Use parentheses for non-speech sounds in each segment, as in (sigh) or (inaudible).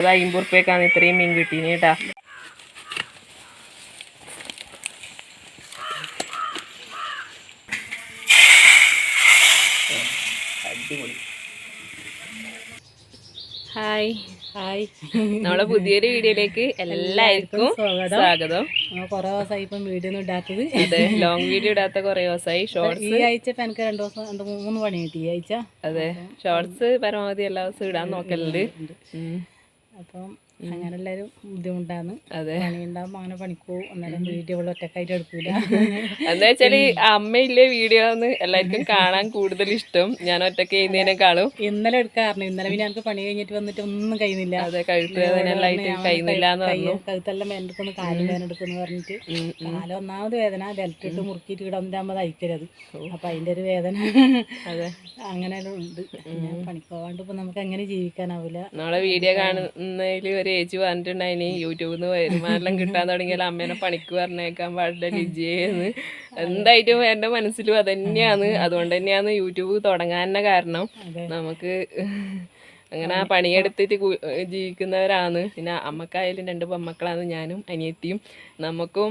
അത് അമ്പത് റുപ്യക്കാണ് ഇത്രയും മീൻ കിട്ടീന് കേട്ടാ. ഹായ്. ഹായ്. നമ്മളെ പുതിയൊരു വീഡിയോയിലേക്ക് എല്ലാവർക്കും സ്വാഗതം. കൊറേ ദിവസമായി ഇപ്പം വീഡിയോ ഒന്നും ഇടാത്തത്. അതെ ലോങ് വീഡിയോ ഇടാത്ത കുറെ ദിവസമായി ഷോർട്സ് ഈ ആഴ്ച ഇപ്പം എനിക്ക് രണ്ട് ദിവസം രണ്ട് മൂന്ന് പണി കിട്ടി ഈ ആഴ്ച. അതെ ഷോർട്സ് പരമാവധി എല്ലാ ദിവസവും ഇടാൻ നോക്കലുണ്ട്. അപ്പം അങ്ങനെ എല്ലാവരും ബുദ്ധിമുട്ടാണ്. അതെ. പണി ഉണ്ടാകുമ്പോൾ അങ്ങനെ പണിക്കൂ. അന്നേരം വീഡിയോ ഇവിടെ ഒറ്റക്കായിട്ട് എടുക്കൂല. (laughs) എന്താ വെച്ചാൽ അമ്മയില്ലേ വീഡിയോ ഒന്ന് എല്ലാവർക്കും കാണാൻ കൂടുതൽ ഇഷ്ടം. ഞാൻ ഒറ്റയ്ക്ക് ചെയ്യുന്നതിനേക്കാളും. ഇന്നലെ എടുക്കാറുണ്ട് ഇന്നലെ പിന്നെ എനിക്ക് പണി കഴിഞ്ഞിട്ട് വന്നിട്ട് ഒന്നും കഴിയുന്നില്ല. അതെ കഴുത്ത് വേദനയെല്ലായിട്ട് കഴിയുന്നില്ല കഴുത്തെല്ലാം വേനെടുക്കുന്നു കാലും വേദനെടുക്കുന്നു പറഞ്ഞിട്ട് കാല ഒന്നാമത് വേദന. ബെൽറ്റ് ഇട്ട് മുറുക്കിയിട്ട് ഇവിടെ വന്നിട്ടാകുമ്പോൾ തയ്ക്കരുത് അപ്പൊ അതിന്റെ ഒരു വേദന. അതെ. അങ്ങനെ ഉണ്ട്. പണിക്ക് പോകാണ്ട് ഇപ്പം നമുക്ക് എങ്ങനെ ജീവിക്കാനാവില്ല നമ്മളെ വീഡിയോ കാണുന്നതിൽ ഒരു ഏജ് പറഞ്ഞിട്ടുണ്ടായിന് യൂട്യൂബിൽ നിന്ന് വരുമാനം കിട്ടാൻ തുടങ്ങിയാൽ അമ്മേനെ പണിക്ക് പറഞ്ഞേക്കാൻ പാടില്ല ലിജിയെന്ന് എന്തായിട്ടും എന്റെ മനസ്സിലും അതന്നെയാണ് അതുകൊണ്ട് തന്നെയാണ് യൂട്യൂബ് തുടങ്ങാൻ തന്നെ കാരണം. നമുക്ക് അങ്ങനെ ആ പണിയെടുത്തിട്ട് ജീവിക്കുന്നവരാണ്. പിന്നെ അമ്മക്കായാലും രണ്ട് പെമ്മക്കളാണ് ഞാനും അനിയത്തിയും. നമുക്കും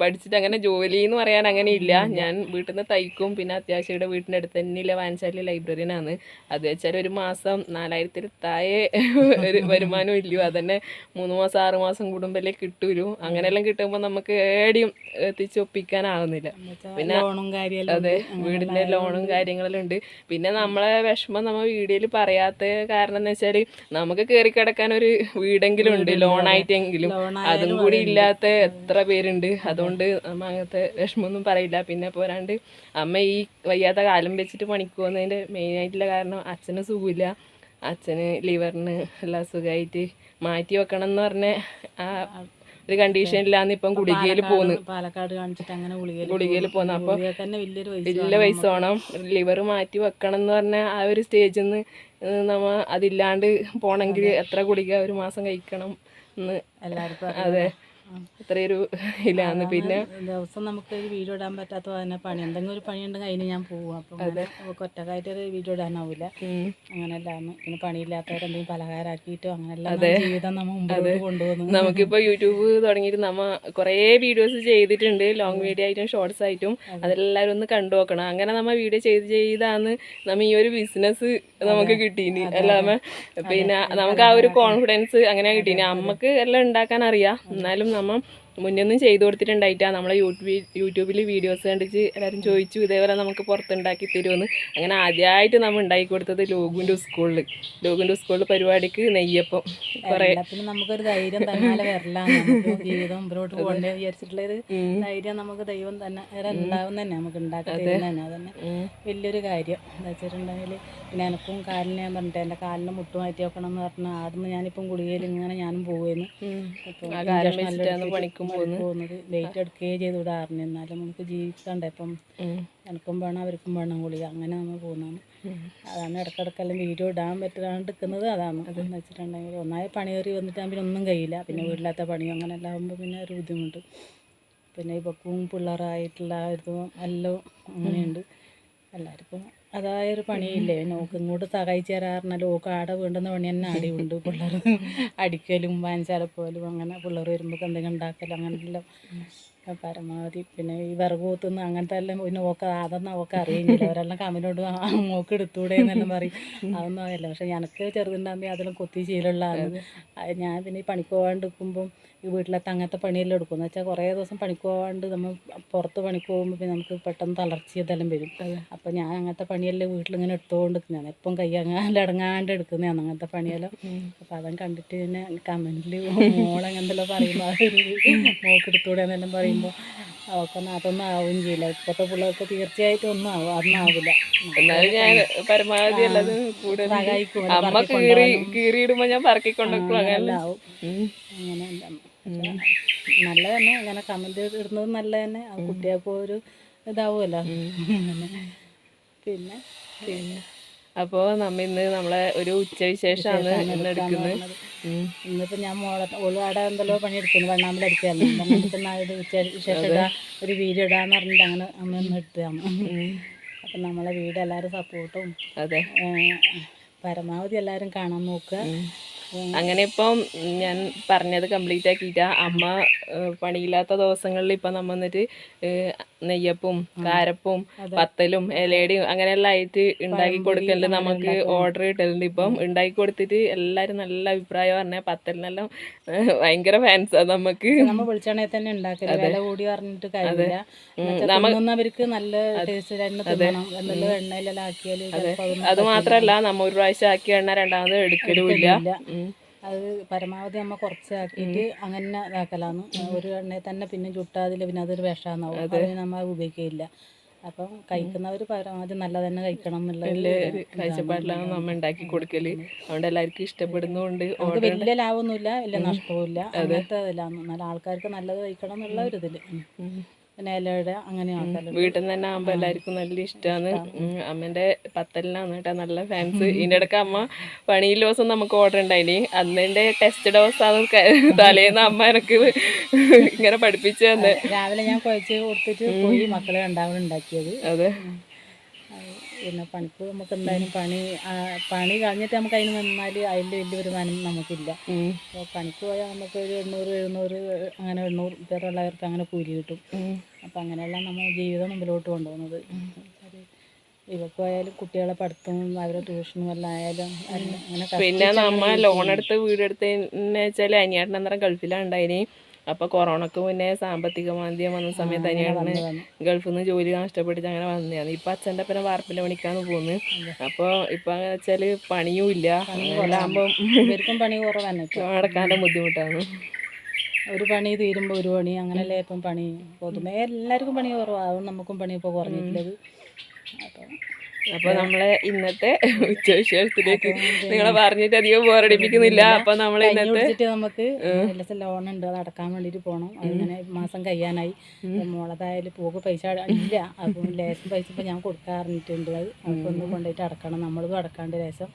പഠിച്ചിട്ട് അങ്ങനെ ജോലി എന്ന് പറയാൻ അങ്ങനെ ഇല്ല ഞാൻ വീട്ടിൽ നിന്ന് തയ്ക്കും. പിന്നെ അത്യാവശ്യം ഇവിടെ വീട്ടിന്റെ അടുത്ത് തന്നെയുള്ള വായനശാല ലൈബ്രറിയനാണ് അത് വെച്ചാൽ ഒരു മാസം നാലായിരത്തിൽ താഴെ (laughs) ഒരു വരുമാനം ഇല്ലയോ അതന്നെ മൂന്ന് മാസം ആറ് മാസം കൂടുമ്പോഴേ കിട്ടൂലൂ അങ്ങനെയെല്ലാം കിട്ടുമ്പോൾ നമുക്ക് ഏടിയും എത്തിച്ചൊപ്പിക്കാനാവുന്നില്ല പിന്നെ അതെ വീടിന്റെ ലോണും കാര്യങ്ങളെല്ലാം ഉണ്ട്. പിന്നെ നമ്മളെ വിഷമം നമ്മൾ വീഡിയോയിൽ പറയാത്ത കാരണം എന്ന് വെച്ചാൽ നമുക്ക് കേറി കിടക്കാൻ ഒരു വീടെങ്കിലും ഉണ്ട് ലോൺ ആയിട്ടെങ്കിലും. അതും കൂടി ഇല്ലാത്ത എത്ര പേരുണ്ട്. അതുകൊണ്ട് നമ്മ അങ്ങനത്തെ വിഷമമൊന്നും പറയില്ല. പിന്നെ പോരാണ്ട് അമ്മ ഈ വയ്യാത്ത കാലം വെച്ചിട്ട് പണിക്ക് പോകുന്നതിന്റെ മെയിൻ ആയിട്ടുള്ള കാരണം അച്ഛന് സുഖമില്ല. അച്ഛന് ലിവറിന് എല്ലാം സുഖമായിട്ട് മാറ്റി വെക്കണം എന്ന് പറഞ്ഞ ആ ഒരു കണ്ടീഷനിലാന്ന് ഇപ്പം ഗുളികയിൽ പോകുന്നു പാലക്കാട് കാണിച്ചിട്ട് അങ്ങനെ ഗുളികയിൽ ഗുളികയിൽ പോകുന്നു അപ്പൊ വലിയ പൈസ വേണം. ലിവർ മാറ്റി വെക്കണം എന്ന് പറഞ്ഞ ആ ഒരു സ്റ്റേജിൽ നിന്ന് നമ്മ അതില്ലാണ്ട് പോണെങ്കിൽ എത്ര ഗുളിക ഒരു മാസം കഴിക്കണം എന്ന് എല്ലാവർക്കും അതെ. അത്രയൊരു ഇല്ലാന്ന് പിന്നെ ദിവസം നമുക്ക് ഒരു വീഡിയോ ഇടാൻ പറ്റാത്ത തന്നെ പണി. എന്തെങ്കിലും ഒരു പണി ഉണ്ടെങ്കിൽ അതിന് ഞാൻ പോവും. അപ്പം നമുക്ക് ഒറ്റക്കായിട്ട് ഒരു വീഡിയോ ഇടാനാവില്ല അങ്ങനെയല്ലാന്ന്. പിന്നെ പണിയില്ലാത്തവരെന്തെങ്കിലും പലഹാരമാക്കിയിട്ടോ അങ്ങനെല്ലാം ജീവിതം നമ്മൾ മുമ്പോട്ട് കൊണ്ടുപോകുന്നു നമുക്കിപ്പോ യൂട്യൂബ് തുടങ്ങിയിട്ട് നമ്മ കുറേ വീഡിയോസ് ചെയ്തിട്ടുണ്ട്. ലോങ് വീഡിയോ ആയിട്ടും ഷോർട്സ് ആയിട്ടും. അതെല്ലാവരും ഒന്ന് കണ്ടു നോക്കണം. അങ്ങനെ നമ്മ വീഡിയോ ചെയ്ത് ചെയ്താണ് നമ്മ ഈ ഒരു ബിസിനസ് നമുക്ക് കിട്ടീനി. അല്ലാമ പിന്നെ നമുക്ക് ആ ഒരു കോൺഫിഡൻസ് അങ്ങനെ കിട്ടീനി. അമ്മയ്ക്ക് എല്ലാം ഉണ്ടാക്കാൻ അറിയാം. എന്നാലും നമ്മ മുന്നൊന്നും ചെയ്തു കൊടുത്തിട്ടുണ്ടായിട്ടാ. നമ്മളെ യൂട്യൂബിൽ യൂട്യൂബിൽ വീഡിയോസ് കണ്ടിട്ട് എല്ലാവരും ചോദിച്ചു ഇതേപോലെ നമുക്ക് പുറത്തുണ്ടാക്കി തരുമെന്ന് അങ്ങനെ ആദ്യമായിട്ട് നമ്മൾ ഉണ്ടാക്കി കൊടുത്തത് ലോഗുന്റെ സ്കൂളിൽ ലോഗുന്റെ സ്കൂളിൽ പരിപാടിക്ക് നെയ്യപ്പം. കുറേ നമുക്കൊരു ധൈര്യം തന്നെ നമുക്ക് ജീവിതം മുമ്പോട്ട് പോകണ്ടേ വിചാരിച്ചിട്ടുള്ള ഒരു ധൈര്യം നമുക്ക് ദൈവം തന്നെ വേറെ ഉണ്ടാവും തന്നെ. നമുക്ക് ഉണ്ടാക്കി തന്നെ. അതന്നെ. വലിയൊരു കാര്യം. എന്താ വെച്ചിട്ടുണ്ടെങ്കിൽ പിന്നെ എനക്കും കാലിന് ഞാൻ പറഞ്ഞിട്ട് എന്റെ കാലിന് മുട്ട് മാറ്റി വെക്കണം എന്ന് പറഞ്ഞാൽ ആദ്യം ഞാനിപ്പം ഗുളികയിൽ ഇങ്ങനെ ഞാനും പോവുന്നു. ഉം. പോകുന്നത് ലൈറ്റ് എടുക്കുകയും ചെയ്ത്. വിടാറുണ്ട് എന്നാലും നമുക്ക് ജീവിക്കണ്ടേ. ഇപ്പം എനിക്കും വേണം അവർക്കും വേണം ഗുളിക. അങ്ങനെ നമ്മൾ പോകുന്നതാണ് അതാണ് ഇടക്കിടക്കെല്ലാം വീഡിയോ ഇടാൻ പറ്റാണ്ട് നിൽക്കുന്നത് അതാണ് എന്ന് വെച്ചിട്ടുണ്ടെങ്കിൽ ഒന്നായ പണി കയറി വന്നിട്ട് പിന്നെ ഒന്നും കഴിയില്ല. പിന്നെ വീട്ടിലത്തെ പണിയും അങ്ങനെ എല്ലാം ആകുമ്പോൾ പിന്നെ ഒരു ബുദ്ധിമുട്ട്. പിന്നെ ഇപ്പം പിള്ളേരായിട്ടുള്ള ഇതും എല്ലാം അങ്ങനെയുണ്ട്. എല്ലാവർക്കും അതായൊരു പണിയില്ലേ? നോക്ക് ഇങ്ങോട്ട് സഹായിച്ചു തരാറിഞ്ഞാൽ ഓക്ക് ആടെ വീണ്ടെന്ന് പണി തന്നെ ഉണ്ട് പിള്ളേർ അടിക്കലും വാഞ്ചാലപ്പോലും അങ്ങനെ പിള്ളേർ വരുമ്പോൾ എന്തെങ്കിലും ഉണ്ടാക്കലും അങ്ങനെയെല്ലാം. പരമാവധി. പിന്നെ ഈ വിറക് കൂത്തുന്ന അങ്ങനത്തെ എല്ലാം പിന്നെ ഓക്ക് അതൊന്നും അവൾക്ക് അറിയില്ല. അവരെല്ലാം കമ്മിനോട് മോക്ക് എടുത്തൂടെ എന്നെല്ലാം പറയും. അതൊന്നും അറിയില്ല. പക്ഷെ എനിക്ക് ചെറുതുണ്ടാകുമ്പോൾ അതെല്ലാം കൊത്തി ശീലമുള്ളതാണ്. ഞാൻ പിന്നെ ഈ പണിക്ക് പോകാണ്ട് നിൽക്കുമ്പം ഈ വീട്ടിലത്തെ അങ്ങനത്തെ പണിയെല്ലാം എടുക്കും. എന്ന് വെച്ചാൽ കുറേ ദിവസം പണിക്ക് പോകാണ്ട് നമ്മൾ പുറത്ത് പണിക്ക് പോകുമ്പോൾ പിന്നെ നമുക്ക് പെട്ടെന്ന് തളർച്ച ഇതെല്ലാം വരും. അപ്പോൾ ഞാൻ അങ്ങനത്തെ പണിയെല്ലാം വീട്ടിലിങ്ങനെ എടുത്തുകൊണ്ട് ഞാൻ എപ്പം കൈ അങ്ങനെ അടങ്ങാണ്ട് എടുക്കുന്നതാണ് അങ്ങനത്തെ പണിയെല്ലാം. അപ്പോൾ അതും കണ്ടിട്ട് പിന്നെ കമന്റിൽ മോളങ്ങനെന്തെല്ലാം പറയുമ്പോൾ മോക്കെടുത്തൂടെ എന്നെല്ലാം പറയുമ്പോൾ അവൾക്കൊന്നും അതൊന്നും ആവുകയും ചെയ്യില്ല. ഇപ്പോഴത്തെ പിള്ളേർക്ക് തീർച്ചയായിട്ടും ഒന്നും ആവും അതൊന്നും ആവില്ല. എന്നാലും ഞാൻ പരമാവധി അല്ലാതെ കൂടുതൽ സഹായിക്കും. അമ്മ കീറി കീറിയിടുമ്പോ ഞാൻ പറക്കിക്കൊണ്ടിരിക്കും അങ്ങനെ. നല്ല തന്നെ അങ്ങനെ കമന്റ് ഇടുന്നത് നല്ല തന്നെ ആ കുട്ടിയപ്പോ ഒരു ഇതാവുമല്ലോ. പിന്നെ? പിന്നെ. അപ്പോ നമ്മ ഇന്ന് നമ്മളെ ഒരു ഉച്ചവിശേഷമാണ് ഇന്ന് എടുക്കുന്നത്. ഉം. ഇന്നിപ്പോ ഞാൻ മോളെ ഓൾ എന്തെല്ലോ പണിയെടുക്കുന്നു വണ്ണാമ്പിൽ അടിക്കാറുണ്ട് ഉച്ചവിശേഷം ഒരു വീഡിയോ ഇടാന്ന് പറഞ്ഞിട്ട് അങ്ങനെ അമ്മ എടുത്താണ് എടുത്തതാണ്. അപ്പം നമ്മളെ വീട് എല്ലാവരും സപ്പോർട്ടും അതെ. പരമാവധി എല്ലാവരും കാണാൻ നോക്കുക. അങ്ങനെ ഇപ്പം ഞാൻ പറഞ്ഞത് കംപ്ലീറ്റ് ആക്കിയിട്ട. അമ്മ പണിയില്ലാത്ത ദിവസങ്ങളിൽ ഇപ്പം നമ്മ എന്നിട്ട് നെയ്യപ്പും കാരപ്പും പത്തലും ഇലയുടെയും അങ്ങനെയെല്ലാം ആയിട്ട് ഉണ്ടാക്കി കൊടുക്കലുണ്ട്. നമുക്ക് ഓർഡർ കിട്ടലുണ്ട് ഇപ്പം. ഉണ്ടാക്കി കൊടുത്തിട്ട് എല്ലാവരും നല്ല അഭിപ്രായം പറഞ്ഞ പത്തലിനെല്ലാം ഭയങ്കര ഫാൻസാണ് നമുക്ക്. നമ്മൾ വെളിച്ചെണ്ണയിൽ തന്നെ ഉണ്ടാക്കൽ. വില കൂടി പറഞ്ഞിട്ട് കാര്യമില്ല. തിന്നുന്നവർക്ക് നല്ല അത് മാത്രല്ല നമ്മ ഒരു പ്രാവശ്യം ആക്കിയ എണ്ണ രണ്ടാമത് എടുക്കലുമില്ല. അത് പരമാവധി നമ്മൾ കുറച്ചാക്കിയിട്ട് അങ്ങനെ ഇതാക്കലാന്ന്. ഒരു എണ്ണയിൽ തന്നെ പിന്നെ ചുട്ടാതിൽ പിന്നെ അതൊരു വിഷമാവും അതിന് നമ്മൾ ഉപയോഗിക്കില്ല അപ്പം കഴിക്കുന്നവർ പരമാവധി നല്ല തന്നെ കഴിക്കണം എന്നുള്ള കാഴ്ചപ്പാടിലാണ് നമ്മൾ ഉണ്ടാക്കി കൊടുക്കൽ. അതുകൊണ്ട് എല്ലാവർക്കും ഇഷ്ടപ്പെടുന്നുണ്ട് വലിയ ലാഭമൊന്നുമില്ല വലിയ നഷ്ടവുമില്ല. അങ്ങനത്തെ ഇതിലാണ്. നല്ല ആൾക്കാർക്ക് നല്ലത് കഴിക്കണം എന്നുള്ള ഒരു ഇതിൽ. പിന്നെ ഇലയുടെ അങ്ങനെ വീട്ടിൽ നിന്ന് തന്നെ ആകുമ്പോൾ എല്ലാവർക്കും നല്ല ഇഷ്ടമാണ് അമ്മേന്റെ പത്തലിനാണ് കേട്ടോ. നല്ല ഫാൻസ്. ഇതിന്റെ ഇടയ്ക്ക് അമ്മ പണിയിൽ ദിവസം നമുക്ക് ഓർഡർ ഉണ്ടായിനി അന്നെന്റെ ടെസ്റ്റ് ദിവസമാണ് തലേന്ന് അമ്മ എനിക്ക് ഇങ്ങനെ പഠിപ്പിച്ചു തന്നെ. രാവിലെ ഞാൻ കുഴച്ച് കൊടുത്തിട്ട് പോയി മക്കളെ അതെ. അത് പിന്നെ പണിക്ക് നമുക്ക് എന്തായാലും പണി പണി കഴിഞ്ഞിട്ട് നമുക്ക് അതിന് നിന്നാൽ അതിന്റെ വലിയ വരുമാനം നമുക്കില്ല. അപ്പോൾ പണിക്ക് പോയാൽ നമുക്ക് ഒരു എണ്ണൂറ് എഴുന്നൂറ് അങ്ങനെ എണ്ണൂറ് പേരുള്ളവർക്ക് അങ്ങനെ കൂലി കിട്ടും. അപ്പം അങ്ങനെയെല്ലാം നമ്മൾ ജീവിതം മുമ്പിലോട്ട് കൊണ്ടുപോകുന്നത്. ഇവക്കായാലും കുട്ടികളെ പഠിത്തവും അവരെ ട്യൂഷനും എല്ലാം ആയാലും അങ്ങനെ പിന്നെ നമ്മ ലോൺ എടുത്ത് വീടെടുത്ത് വെച്ചാൽ അനിയാട്ടൻ അന്നേരം ഗൾഫിലാണ് ഉണ്ടായിനി. അപ്പൊ കൊറോണക്ക് മുന്നേ സാമ്പത്തിക മാന്ദ്യം വന്ന സമയത്ത് തന്നെയാണ് ഗൾഫിൽ നിന്ന് ജോലി നഷ്ടപ്പെട്ടിട്ട് അങ്ങനെ വന്നതാണ്. ഇപ്പൊ അച്ഛന്റെ പിന്നെ വാർപ്പിന് പണിക്കാന്ന് പോകുന്നു അപ്പൊ ഇപ്പൊ അങ്ങനെ വെച്ചാൽ പണിയും ഇല്ല. നടക്കാന്റെ ഇവർക്കും പണി കുറവാണ് ഇപ്പം. അടക്കാന്റെ ബുദ്ധിമുട്ടാണ്. ഒരു പണി തീരുമ്പോ ഒരു പണി അങ്ങനെയല്ലേ ഇപ്പം പണി പൊതുമേ എല്ലാവർക്കും പണി കുറവാണ് നമുക്കും പണി ഇപ്പോൾ കുറഞ്ഞിട്ടുള്ളത്. അപ്പം അപ്പൊ നമ്മളെ ഇന്നത്തെ ഉച്ചവിശേഷത്തിലേക്ക് നിങ്ങളെ പറഞ്ഞിട്ട് അധികം ബോറടിപ്പിക്കുന്നില്ല അപ്പൊ നമ്മളെ ഇന്നത്തെ നമുക്ക് ലോൺ ഉണ്ട്. അത് അടക്കാൻ വേണ്ടിയിട്ട് പോകണം അങ്ങനെ മാസം കഴിയാനായി. മോളതായാലും പോക്ക് പൈസ ഇല്ല. അപ്പം ലേശം പൈസ ഇപ്പം ഞാൻ കൊടുക്കാറിഞ്ഞിട്ടുണ്ട്. അത് ഒന്ന് കൊണ്ടുപോയിട്ട് അടക്കണം. നമ്മളും അടക്കാണ്ട് ലേശം.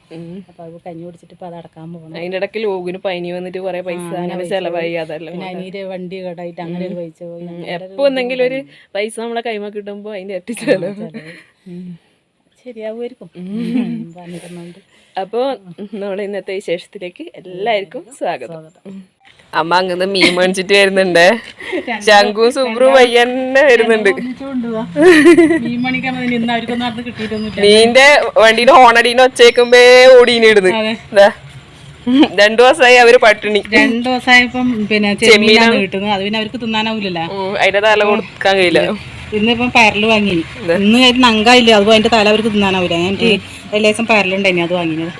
അപ്പൊ അത് കഞ്ഞി കുടിച്ചിട്ട് ഇപ്പം അത് അടക്കാൻ പോകണം അതിന്റെ ഇടയ്ക്ക് ലോകിന് പനി വന്നിട്ട് കുറെ പൈസ അങ്ങനെ ചെലവായി. അതല്ല പിന്നെ അനിയുടെ വണ്ടി കടായിട്ട് അങ്ങനെ ഒരു പൈസ പോയി. എപ്പോ എന്തെങ്കിലും ഒരു പൈസ നമ്മളെ കൈമ കിട്ടുമ്പോ അതിന്റെ ഇരട്ടി ചെലവ്. ചെലവ്. ശരിയാവുമായിരിക്കും. പറഞ്ഞിരുന്നുണ്ട് അപ്പോ നമ്മളെ ഇന്നത്തെ വിശേഷത്തിലേക്ക് എല്ലാവർക്കും സ്വാഗതം. അമ്മ അങ്ങനെ മീൻ മേടിച്ചിട്ട് വരുന്നുണ്ട്. ശംഖു സുബ്രു പയ്യന്നെ വരുന്നുണ്ട്. മീന്റെ വണ്ടിയിൽ ഹോണടീനെ ഒച്ചേക്കുമ്പേ ഓടീനിടുന്നു. രണ്ടു ദിവസമായി അവർ പട്ടിണി. രണ്ടു ദിവസമായപ്പം പിന്നെ ചെമ്മീനാണ് കിട്ടുന്നത്. അത് പിന്നെ അവർക്ക് തിന്നാനാവൂലല്ലോ. അതിന്റെ തല കൊടുക്കാൻ കഴിയില്ല. ഇന്നിപ്പം പയറിൽ വാങ്ങി ഇന്ന് നങ്കായില്ല? അത് അതിന്റെ തല അവർക്ക് തിന്നാനാവില്ല ഞാൻ ലേശം പയറിലുണ്ടായിനി അത് വാങ്ങിയത്.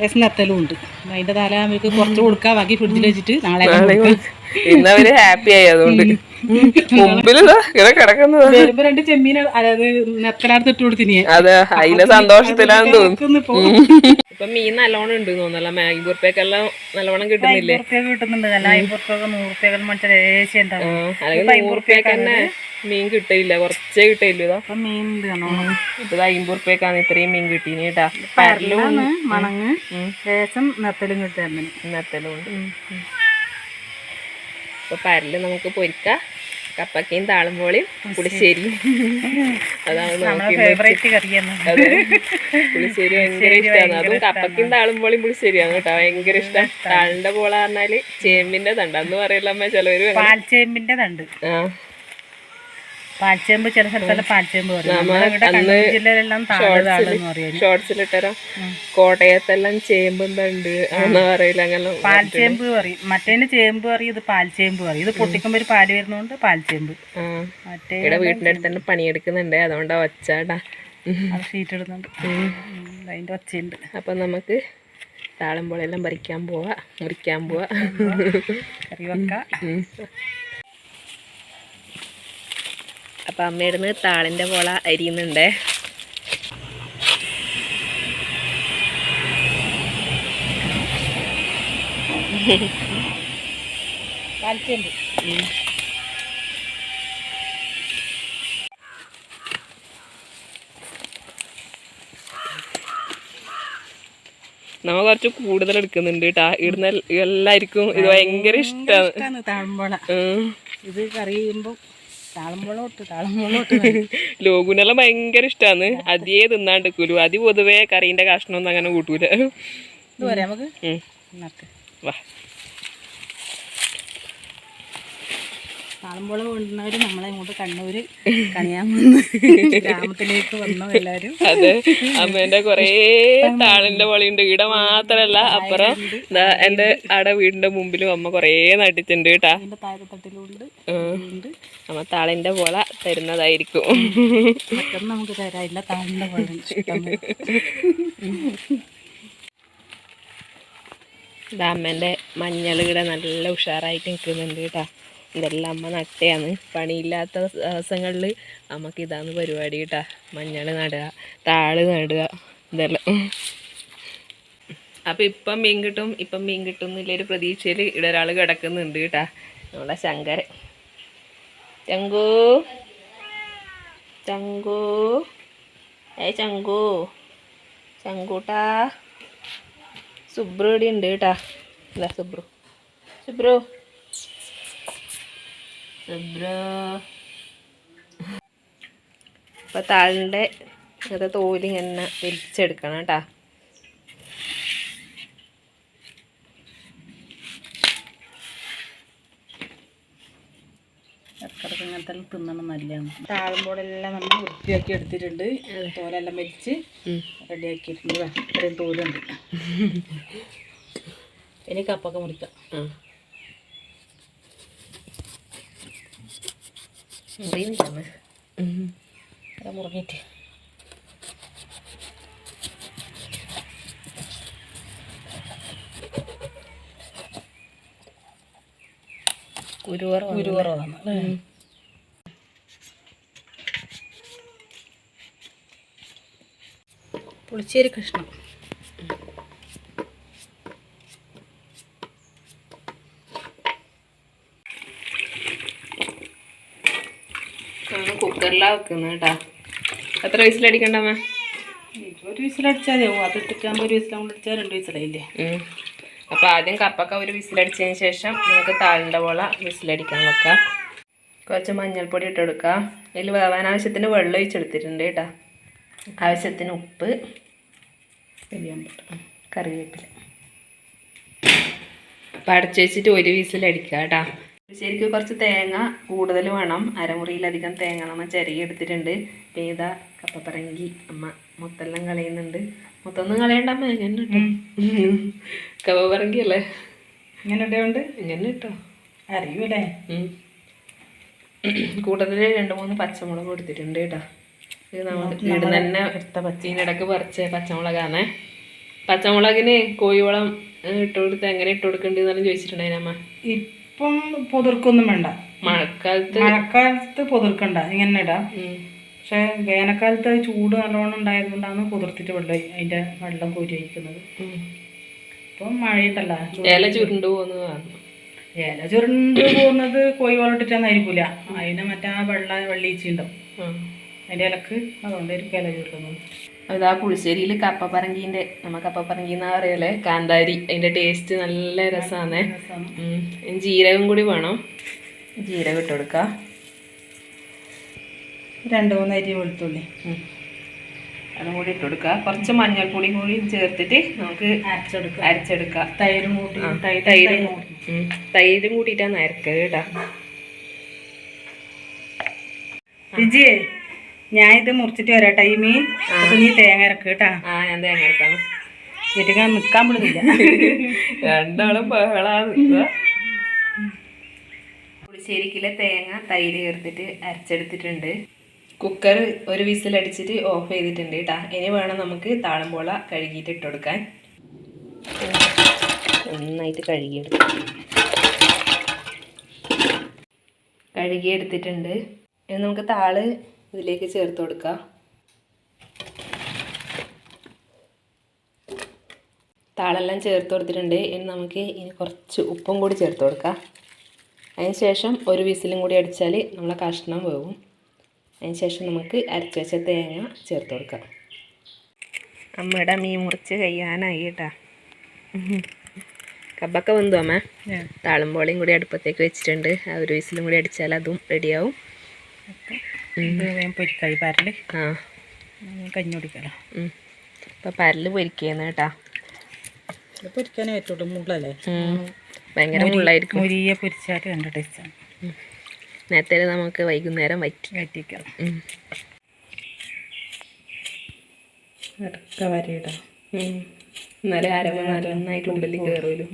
ലേശം നെത്തലും ഉണ്ട്. അതിന്റെ തല അവർക്ക് കുറച്ച് കൊടുക്കാൻ ബാക്കി ഫ്രിഡ്ജിൽ വെച്ചിട്ട് നാളെ ഇന്നവര് ഹാപ്പി ആയി അതുകൊണ്ട്. വരുമ്പോ രണ്ട് ചെമ്മീൻ അതായത് നെത്തലാടുത്ത് ഇട്ട് കൊടുത്തിനി. അതെ അതിന്റെ സന്തോഷത്തിലാന്ന് തോന്നുന്നു. ഇപ്പൊ മീൻ നല്ലോണം ഉണ്ട് തോന്നല്ല മാഗി കുറിപ്പേക്കെല്ലാം നല്ലോണം കിട്ടുന്നില്ലേ? കിട്ടുന്നുണ്ട്. നൂറുപ്പ്യൊക്കെ മനുഷ്യർ ഏശി ഉണ്ടാവും. നൂറുപ്യക്ക് തന്നെ മീൻ കിട്ടില്ല കുറച്ചേ കിട്ടില്ല ഇതാ. മീൻ ഇത്രയും മീൻ കിട്ടീനി കേട്ടാ. പരലും മണങ്ങ് ലേശം നെത്തലും കിട്ടുന്നു ഉണ്ട്. അപ്പൊ പരൽ നമുക്ക് പൊരിക്ക. കപ്പക്കയും താളുമ്പോളിയും പുളിശ്ശേരി. അതാണ് പുളിശ്ശേരി ഭയങ്കര ഇഷ്ടമാണ് അതും കപ്പക്കയും താളുമ്പോളിയും പുളിശ്ശേരിയാണ് കേട്ടോ. ഭയങ്കര ഇഷ്ടം. താളിന്റെ പോള പറഞ്ഞാൽ ചേമ്പിന്റെ തണ്ടെന്ന് പറയില്ല അമ്മ ചിലവര് ചേമ്പിന്റെ പാൽച്ചേമ്പിന്റെ തണ്ട് ആ. പാൽച്ചേമ്പ് ചില സ്ഥലത്തെല്ലാം പാൽച്ചേമ്പ് പറയും. ജില്ലയിലെല്ലാം ഷോർട്സിലിട്ടരാ കോട്ടയത്തെല്ലാം ചേമ്പും തണ്ട് എന്നാ പറയില്ല അങ്ങനെ പാൽച്ചേമ്പ് പറയും. മറ്റേന് ചേമ്പ് പറയും ഇത് പാൽച്ചേമ്പ് പറയും. ഇത് പൊട്ടിക്കുമ്പോ ഒരു പാൽ വരുന്നോണ്ട് പാൽച്ചേമ്പ്. മറ്റേ വീട്ടിന്റെ വീടിന്റെ അടുത്ത് തന്നെ പണിയെടുക്കുന്നുണ്ട്. അതുകൊണ്ടാ ഒച്ചാടാ. അത് ഷീറ്റ് ഇടുന്നുണ്ട്. അതിന്റെ ഒച്ചയുണ്ട്. അപ്പൊ നമുക്ക് താളമ്പോളെല്ലാം പറിക്കാൻ പോവാ. മുറിക്കാൻ പോവാ. കറി വെക്ക. അപ്പൊ അമ്മയിടുന്ന് താളിന്റെ പോള അരിയുന്നുണ്ടേ. നമ്മ കുറച്ച് കൂടുതൽ എടുക്കുന്നുണ്ട് കേട്ടാ ഇടുന്ന എല്ലാവർക്കും ഇത് ഭയങ്കര ഇഷ്ടമാണ് ഇത് കറി (laughs) ലോകുനെല്ലാം ഭയങ്കര ഇഷ്ടമാണ് അതിയെ തിന്നാണ്ട് കുലു അതി പൊതുവേ കറീന്റെ കഷ്ണമൊന്നും അങ്ങനെ കൂട്ടൂല. ഇത് പറയാം നമുക്ക്? ഉം. എന്നൊക്കെ വാ. താളമ്പോളം കൊണ്ടുവന്നവർ നമ്മളെ ഇങ്ങോട്ട് കണ്ണൂർ (laughs) കണിയാൻ (laughs) ഗ്രാമത്തിലേക്ക് വന്നു എല്ലാവരും. അതെ. അമ്മേന്റെ (laughs) കൊറേ താളിന്റെ പൊളിയുണ്ട് ഇവിടെ മാത്രല്ല അപ്പുറം എന്റെ അവിടെ വീടിന്റെ മുമ്പിലും അമ്മ കൊറേ നട്ടിട്ടുണ്ട് കേട്ടാ. താഴെത്തട്ടിലുണ്ട്. അമ്മ താളിന്റെ പോള തരുന്നതായിരിക്കും. നമുക്ക് തരാനില്ല. താളിന്റെ ഇതാ അമ്മേന്റെ മഞ്ഞൾ ഇവിടെ നല്ല ഉഷാറായിട്ട് നിൽക്കുന്നുണ്ട് കേട്ടാ. ഇതെല്ലാം അമ്മ നട്ടയാണ്. പണിയില്ലാത്ത ദിവസങ്ങളിൽ അമ്മയ്ക്ക് ഇതാണ് പരിപാടി കേട്ടാ. മഞ്ഞൾ നടുക താൾ നടുക ഇതെല്ലാം. അപ്പം ഇപ്പം മീൻ കിട്ടും ഇപ്പം മീൻ കിട്ടും എന്നുള്ളൊരു പ്രതീക്ഷയിൽ ഇവിടെ ഒരാൾ കിടക്കുന്നുണ്ട് കേട്ടാ. നമ്മളെ ശങ്കരൻ. ചങ്കു. ചങ്കു. ഏ ചങ്കു. ചങ്കൂട്ടാ. സുബ്രു ഇവിടെ ഉണ്ട് കേട്ടാ. ഇതാ സുബ്രു. സുബ്രു. സുബ്രു ഇപ്പൊ താളിന്റെ അത് തോൽ ഇങ്ങനെ വലിച്ചെടുക്കണം കേട്ടാ. ഇടക്കിടക്ക് ഇങ്ങനത്തെ തിന്നണം നല്ലതാണ് താഴുമ്പോഴെല്ലാം നമ്മൾ വൃത്തിയാക്കി എടുത്തിട്ടുണ്ട്. തോലെല്ലാം വലിച്ച്. റെഡിയാക്കിയിട്ടുണ്ട്. ഇത്രയും തോലുണ്ട്. (laughs) ഇനി കപ്പൊക്കെ മുറിക്കാം. ആ. മുറിയുന്നില്ല ഉം. അത് മുറിഞ്ഞിട്ട് കുരുവറ കുരുവറവാണ് പുളിശ്ശേരി കഷ്ണം. കുക്കറിലാണ് വെക്കുന്നത് കേട്ടാ എത്ര വയസ്സിലടിക്കണ്ടമ്മ ഒരു വിസിലടിച്ചാൽ അത് ഇട്ടിട്ടാകുമ്പോൾ ഒരു വിസിലും കൂടെ അടിച്ചാൽ രണ്ട് വിസിലായില്ലേ അപ്പോൾ ആദ്യം കപ്പൊക്കെ ഒരു വിസിലടിച്ചതിന് ശേഷം നമുക്ക് താളിന്റെ പോള വിസിലടിക്കാൻ വെക്കാം കുറച്ച് മഞ്ഞൾപ്പൊടി ഇട്ട് കൊടുക്കുക അതിൽ വേവാൻ ആവശ്യത്തിന് വെള്ളം ഒഴിച്ചെടുത്തിട്ടുണ്ട് കേട്ടോ. ആവശ്യത്തിന് ഉപ്പ് കറിവേപ്പില. അപ്പം അടച്ചു വെച്ചിട്ട് ഒരു വിസിലടിക്കുക കേട്ടോ. ശരിക്കും കുറച്ച് തേങ്ങ കൂടുതൽ വേണം. അരമുറിയിലധികം തേങ്ങ നമ്മൾ ചെറിയ എടുത്തിട്ടുണ്ട്. ഇപ്പം ഇതാ കപ്പപ്പറങ്കി അമ്മ മൊത്തെല്ലാം കളയുന്നുണ്ട്. മൊത്തമൊന്നും കളയണ്ട അമ്മ. എങ്ങനെ കപ്പപ്പറങ്കി അല്ലേ ഇങ്ങനെ ഇടയുണ്ട് ഇങ്ങനെ ഇട്ടോ. (laughs) അറിയൂലേ (clears throat) കൂടുതൽ രണ്ട് മൂന്ന് പച്ചമുളക് കൊടുത്തിട്ടുണ്ട് കേട്ടോ. ഇത് നമ്മൾ തന്നെ എടുത്ത പച്ചീനിടക്ക് പറിച്ച പച്ചമുളകാണേ പച്ചമുളകിന് കോഴിവളം ഇട്ട് കൊടുത്ത് എങ്ങനെ ഇട്ട് കൊടുക്കണ്ടെന്നെല്ലാം ചോദിച്ചിട്ടുണ്ടായിരുന്നു അമ്മ? ഇപ്പം പൊതിർക്കൊന്നും വേണ്ട. മഴക്കാലത്ത് മഴക്കാലത്ത് പൊതിർക്കണ്ട. ഇങ്ങനെ ഇടാം. പക്ഷെ വേനൽക്കാലത്ത് ചൂട് നല്ലോണം ഉണ്ടായതുകൊണ്ടാണ് കുതിർത്തിട്ട് വെള്ളം അതിന്റെ വെള്ളം കോരി ഒഴിക്കുന്നത്. അപ്പം ഇപ്പം മഴയുണ്ടല്ല. ഇല ചുരുണ്ട് പോകുന്നതാണ് ഇല ചുരുണ്ട് പോകുന്നത് കോഴി വളർത്തിട്ടാന്നായിരിക്കൂല അതിന് മറ്റേ ആ വെള്ള വെള്ളീച്ചുണ്ടാവും അതിന്റെ ഇലക്ക് അതുകൊണ്ടായിരിക്കും ഇല ചുരുക്കുന്നത്. അതാ പുളിശ്ശേരിയിൽ കപ്പപ്പറങ്കീന്റെ നമ്മൾ കപ്പപ്പറങ്കി എന്നാ പറയല്ലേ? കാന്താരി. അതിന്റെ ടേസ്റ്റ് നല്ല രസമാണ് ജീരകം കൂടി വേണം. ജീരകം ഇട്ട് കൊടുക്കുക രണ്ട് മൂന്ന് അരി വെളുത്തുള്ളി. അതും കൂടി ഇട്ട് കൊടുക്കുക കുറച്ച് മഞ്ഞൾപ്പൊടിയും കൂടി ചേർത്തിട്ട് നമുക്ക് അരച്ചെടുക്കുക അരച്ചെടുക്കാം. തൈരും കൂട്ടി തൈര് തൈര് തൈര് കൂട്ടി. തൈരും കൂട്ടിയിട്ടാണ് അരക്കുക കേട്ടോ. രുചിയേ? ഞാൻ ഇത് മുറിച്ചിട്ട് വരാം. ടൈമി അപ്പൊ നീ തേങ്ങ ഇറക്ക് കേട്ടാ. ആ ഞാൻ തേങ്ങ അരക്കാം. വീട്ടിൽ നിക്കാൻ പറ്റുന്നില്ല (laughs) രണ്ടാളും ബഹളാണ്. പുളിശ്ശേരിക്കിലെ തേങ്ങ തൈര് ചേർത്തിട്ട് അരച്ചെടുത്തിട്ടുണ്ട്. കുക്കർ ഒരു വിസിൽ അടിച്ചിട്ട് ഓഫ് ചെയ്തിട്ടുണ്ട് കേട്ടാ ഇനി വേണം നമുക്ക് താളമ്പോള കഴുകിയിട്ട് ഇട്ട് കൊടുക്കാൻ. നന്നായിട്ട് കഴുകിയെടുക്കും കഴുകിയെടുത്തിട്ടുണ്ട്. ഇനി നമുക്ക് താൾ ഇതിലേക്ക് ചേർത്ത് കൊടുക്കുക. താളെല്ലാം ചേർത്ത് കൊടുത്തിട്ടുണ്ട്. ഇനി നമുക്ക് ഇനി കുറച്ച് ഉപ്പും കൂടി ചേർത്ത് കൊടുക്കാം. അതിന് ശേഷം ഒരു വിസിലും കൂടി അടിച്ചാൽ നമ്മളെ കഷ്ണം വേവും അതിന് ശേഷം നമുക്ക് അരച്ച് വെച്ച തേങ്ങ ചേർത്ത് കൊടുക്കാം. അമ്മയുടെ മീൻ മുറിച്ച് കഴിയാനായി കേട്ടാ. കബക്ക വെന്തു അമ്മ. താളുമ്പോളിയും കൂടി അടുപ്പത്തേക്ക് വെച്ചിട്ടുണ്ട്. ആ ഒരു വിസിലും കൂടി അടിച്ചാൽ അതും റെഡിയാവും വേഗം പൊരിക്കായി പരൽ. ആ. കഞ്ഞി കുടിക്കലോ. ഇപ്പം പരൽ പൊരിക്കുന്ന കേട്ടാ. പൊരിക്കാനേ പറ്റുള്ളൂ മുള്ളല്ലേ. ഭയങ്കര മുള്ളായിരിക്കും. മുരിയെ പൊരിച്ചാൽ നല്ല ടേസ്റ്റാണ് നേരത്തെ നമുക്ക് വൈകുന്നേരം വറ്റി വറ്റിക്കാം. ഇടക്ക വരയിടാം. എന്നാലേ അരവ് നന്നായിട്ട് ഉള്ളിൽ കയറുമല്ലോ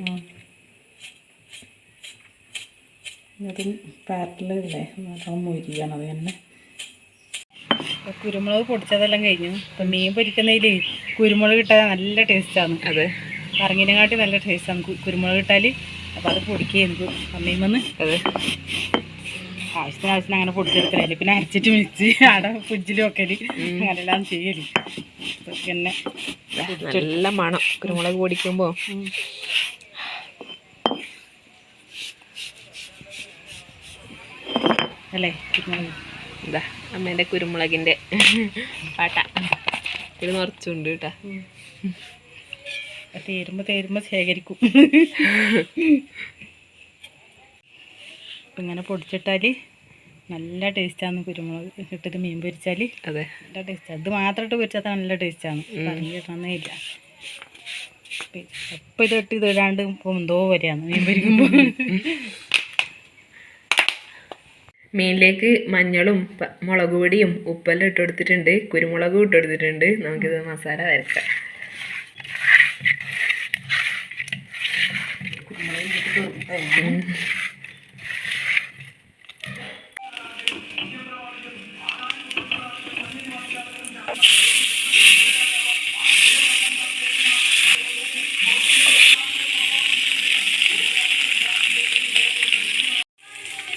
അതും പാരലില്ലേ നല്ലോണം മൊരിയാണ് അത് തന്നെ. കുരുമുളക് പൊടിച്ചതെല്ലാം കഴിഞ്ഞു. ഇപ്പം മീൻ പൊരിക്കുന്നതിൽ കുരുമുളക് ഇട്ടാൽ നല്ല ടേസ്റ്റാണ് അതെ. കറങ്ങിനെക്കാട്ടി നല്ല ടേസ്റ്റാണ് കുരുമുളക് ഇട്ടാൽ അപ്പോൾ അത് പൊടിക്കുക അമ്മയും വന്ന് അതെ. ആവശ്യത്തിന് ആവശ്യത്തിന് അങ്ങനെ പൊടിച്ചെടുക്കലല്ലേ പിന്നെ അരച്ചിട്ട് മിച്ച് അവിടെ ഫ്രിഡ്ജിൽ വെക്കൽ. അങ്ങനെല്ലാം ചെയ്യൽ. അപ്പൊ പിന്നെ നല്ല മണം. കുരുമുളക് പൊടിക്കുമ്പോൾ. അല്ലേ? കുരുമുളക്. ഇതാ അമ്മേന്റെ കുരുമുളകിന്റെ പാട്ട. ഇത് നിറച്ചുണ്ട് കേട്ടാ. തേരുമ്പോൾ തേരുമ്പോൾ ശേഖരിക്കും. ഇങ്ങനെ പൊടിച്ചിട്ടാൽ നല്ല ടേസ്റ്റാണ് കുരുമുളക് ഇട്ടിട്ട് മീൻ പൊരിച്ചാൽ അതെ. നല്ല ടേസ്റ്റാണ് ഇത് മാത്രമായിട്ട് പൊരിച്ചാൽ നല്ല ടേസ്റ്റാണ് പറഞ്ഞു കിട്ടണമെന്നേ ഇല്ല. അപ്പം ഇതിട്ട് ഇതിടാണ്ട് ഇപ്പോൾ എന്തോ വരെയാണ് മീൻ പൊരിക്കുമ്പോൾ മീനിലേക്ക് മഞ്ഞളും മുളക് പൊടിയും ഉപ്പെല്ലാം ഇട്ട് കൊടുത്തിട്ടുണ്ട് കുരുമുളകും ഇട്ട് കൊടുത്തിട്ടുണ്ട് നമുക്കിത് മസാല വരക്കാം ഉം.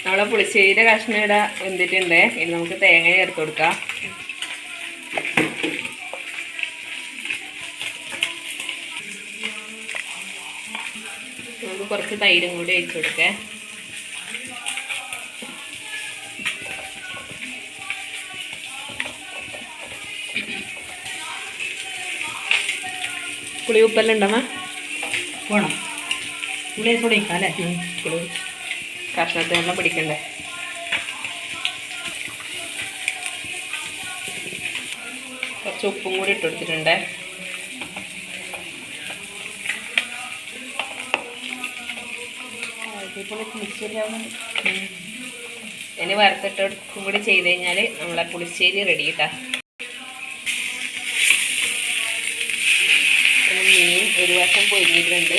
നമ്മളെ പുളിശ്ശേരിയുടെ കഷ്ണം ഇവിടെ വെന്തിട്ടുണ്ട്. ഇനി നമുക്ക് തേങ്ങ ചേർത്ത് കൊടുക്കാം. നമുക്ക് കുറച്ച് തൈരും കൂടി ഒഴിച്ചു കൊടുക്കേ. പുളി ഉപ്പെല്ലാം ഉണ്ടമ്മ വേണം. പുളിയൊക്കെ കൂടെ ഇരിക്കാം അല്ലേ? പുളി കഷ്ണത്തിനെല്ലാം പിടിക്കണ്ടേ? കുറച്ച് ഉപ്പും കൂടി ഇട്ട് കൊടുത്തിട്ടുണ്ട്. ഉം. ഇനി വറുത്തിട്ട് കൂടി ചെയ്ത് കഴിഞ്ഞാൽ നമ്മളെ പുളിശ്ശേരി റെഡി കേട്ടാ മീൻ ഒരു വശം പൊരിഞ്ഞിട്ടുണ്ട്.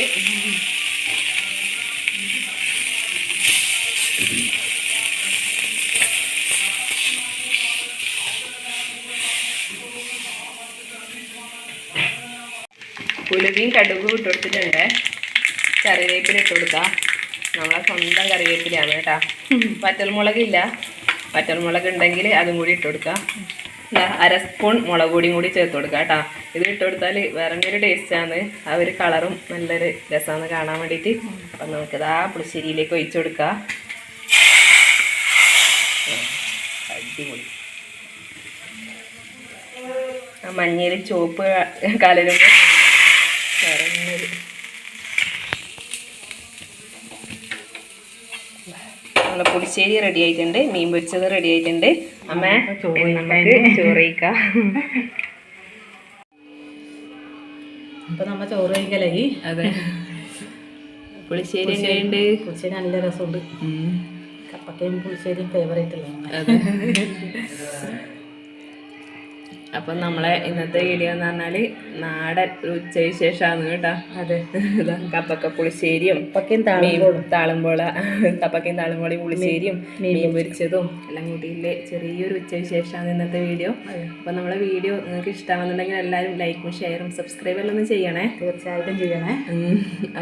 ഉലുവയും കടുകും ഇട്ട് കൊടുത്തിട്ടുണ്ട്. കറിവേപ്പില ഇട്ട് കൊടുക്കാം നമ്മളെ സ്വന്തം കറിവേപ്പിലയാണ് കേട്ടാ. വറ്റൽമുളകില്ല. വറ്റൽമുളക് ഉണ്ടെങ്കിൽ അതും കൂടി ഇട്ട് കൊടുക്കാം. അര സ്പൂൺ മുളക് പൊടിയും കൂടി ചേർത്ത് കൊടുക്കാം കേട്ടാ. ഇത് ഇട്ട് കൊടുത്താൽ വേറെ ഒരു ടേസ്റ്റാണ് ആ ഒരു കളറും നല്ലൊരു രസമാണ് കാണാൻ വേണ്ടിയിട്ട്. അപ്പം നമുക്കിത് ആ പുളിശ്ശേരിയിലേക്ക് ഒഴിച്ചു കൊടുക്കാം. മഞ്ഞയിൽ ചുവപ്പ് കലരുമ്പോൾ നമ്മളെ പുളിശ്ശേരി റെഡി ആയിട്ടുണ്ട്. മീൻ പൊരിച്ചത് റെഡി ആയിട്ടുണ്ട്. അമ്മ നമുക്ക് ചോറയിക്ക അപ്പൊ നമ്മ ചോറ് കഴിക്കലായി അതെ. പുളിശ്ശേരി എങ്ങനെയുണ്ട്? പുളിശ്ശേരി നല്ല രസമുണ്ട്. കപ്പക്കയും പുളിശ്ശേരിയും ഫേവറേറ്റ് അല്ലേ? അതെ. (laughs) അപ്പം നമ്മളെ ഇന്നത്തെ വീഡിയോ എന്ന് പറഞ്ഞാൽ നാടൻ ഒരു ഉച്ചവിശേഷമാണ് കേട്ടോ. അതെ. കപ്പക്ക പുളിശ്ശേരിയും താളുമ്പോള കപ്പക്കയും താളുമ്പോളയും പുളിശ്ശേരിയും മീൻ പൊരിച്ചതും. എല്ലാം കൂട്ടിയില്ലേ ചെറിയൊരു ഉച്ചവിശേഷമാണ് ഇന്നത്തെ വീഡിയോ അപ്പം നമ്മളെ വീഡിയോ നിങ്ങൾക്ക് ഇഷ്ടമാണെന്നുണ്ടെങ്കിൽ എല്ലാവരും ലൈക്കും ഷെയറും സബ്സ്ക്രൈബ് എല്ലാം ഒന്ന് ചെയ്യണേ. തീർച്ചയായിട്ടും ചെയ്യണേ.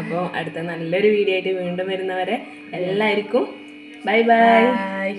അപ്പോൾ അടുത്ത നല്ലൊരു വീഡിയോ ആയിട്ട് വീണ്ടും വരുന്നവരെ എല്ലാവർക്കും ബൈ ബൈ ബൈ